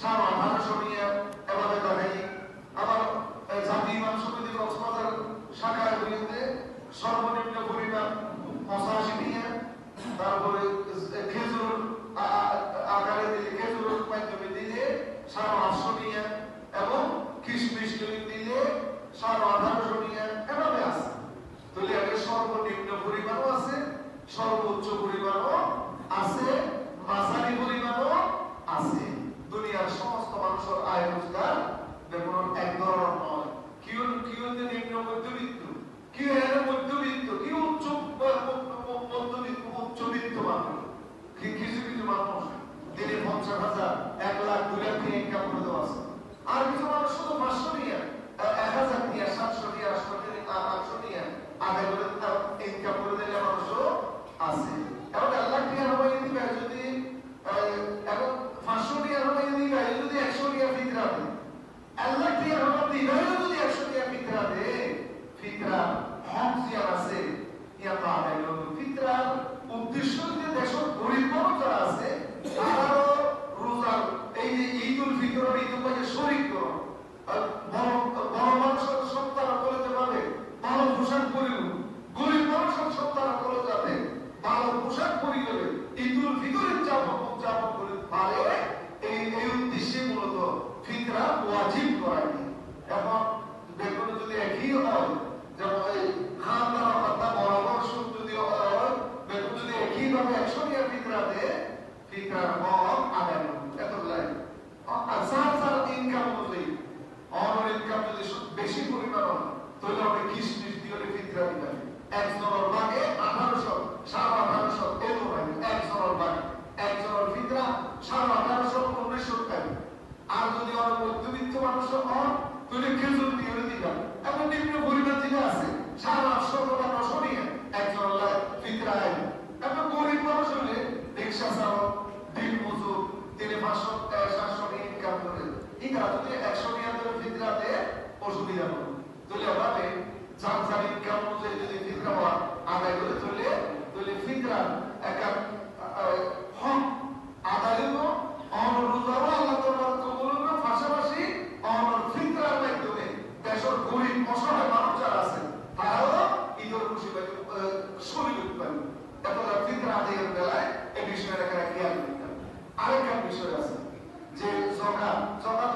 সারা ভারসমিয়া এভাবে দেখাই আবার জাতীয় ইমাম সমিতি কক্সবাজার শাখার বিরুদ্ধে সর্বনিম্ন পরিমাণ পঁচাশি দিয়ে তারপরে খেজুর আকারে দিলে খেজুর মাধ্যমে দিলে সারা আটশো নিয়ে এবং কিশমিশ দিলে সারা আঠারোশো নিয়ে এভাবে আছে। তাহলে আগে সর্বনিম্ন পরিমাণও আছে, সর্বোচ্চ পরিমাণও আছে মাসারি পরিমাণও figure of Adam. That's right. যার যার ইনকাম অনুযায়ী অনর ইনকাম যদি বেশি পরিমাণ তাহলে আপনি কিশমিশ দিয়ে ফিতরা দিবেন এক জনের ভাগে আঠারোশো সাড়ে আঠারোশো এলো পাইবে এক জনের ভাগে এক জনের ফিতরা সাড়ে আঠারোশো উনিশশো পাইবে আর যদি অনেক মধ্যবিত্ত মানুষ হন তাহলে খেজুর দিয়ে দিবেন এমন নিম্ন পরিমাণ যেটা আছে সাড়ে আটশো টাকা নশো নিয়ে একজন ফিতরা আইবে আমাদের বেলায় এই বিষয়টাকে খেয়াল হবে আরেকটা বিষয় আছে যে জগা জগা